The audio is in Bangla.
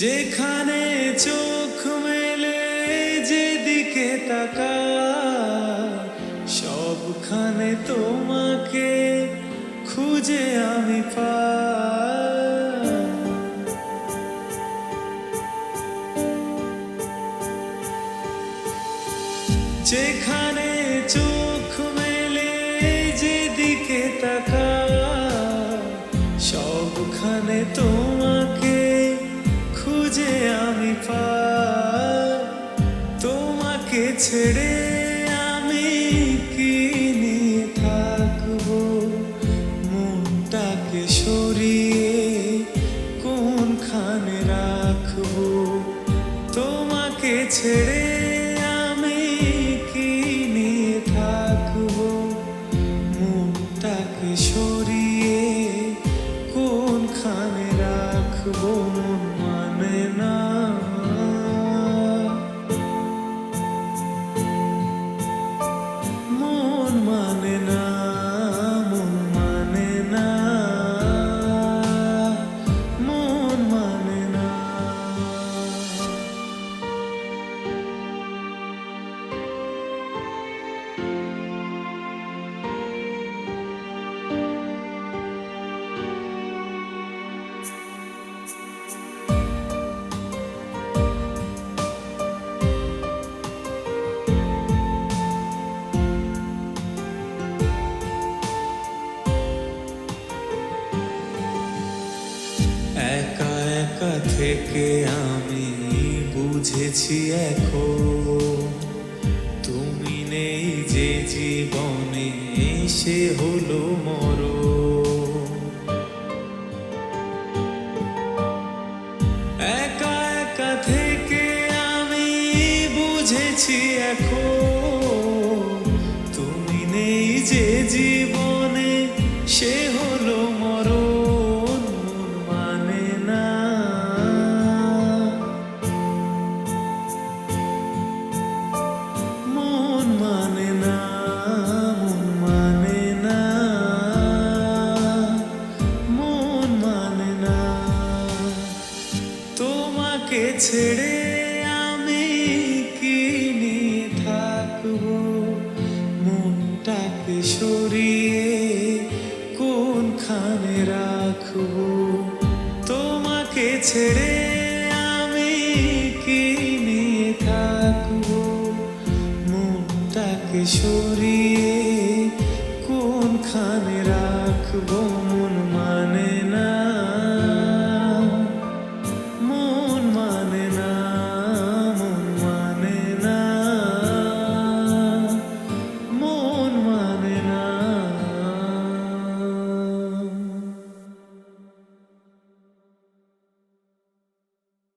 যেখানে চোখ মেলে যেদিকে তাকা সবখানে তোমাকে খুঁজে আমি পাই। যেখানে চোখ মেলে যেদিকে তাকা সবখানে তোমাকে পাই। তোমাকে ছেড়ে আমি কি নিয়ে থাকব? মনটাকে সরিয়ে কোনখানে রাখব? তোমাকে ছেড়ে আমি কি নিয়ে থাকব? মনটাকে সরিয়ে কোনখানে রাখব? মন মানে না একা থেকে আমি বুঝেছি এখন। তুমি নেই যে জীবনে, সে হলো মর একা একা থেকে আমি বুঝেছি এখন। তুমি নেই যে জীবনে, সে হলো ছেড়ে আমি কি নিয়ে থাকব? মনটাকে সরিয়ে কোনখানে রাখব? তোমাকে ছেড়ে আমি কি নিয়ে থাকব? মনটাকে সরিয়ে কোনখানে রাখব?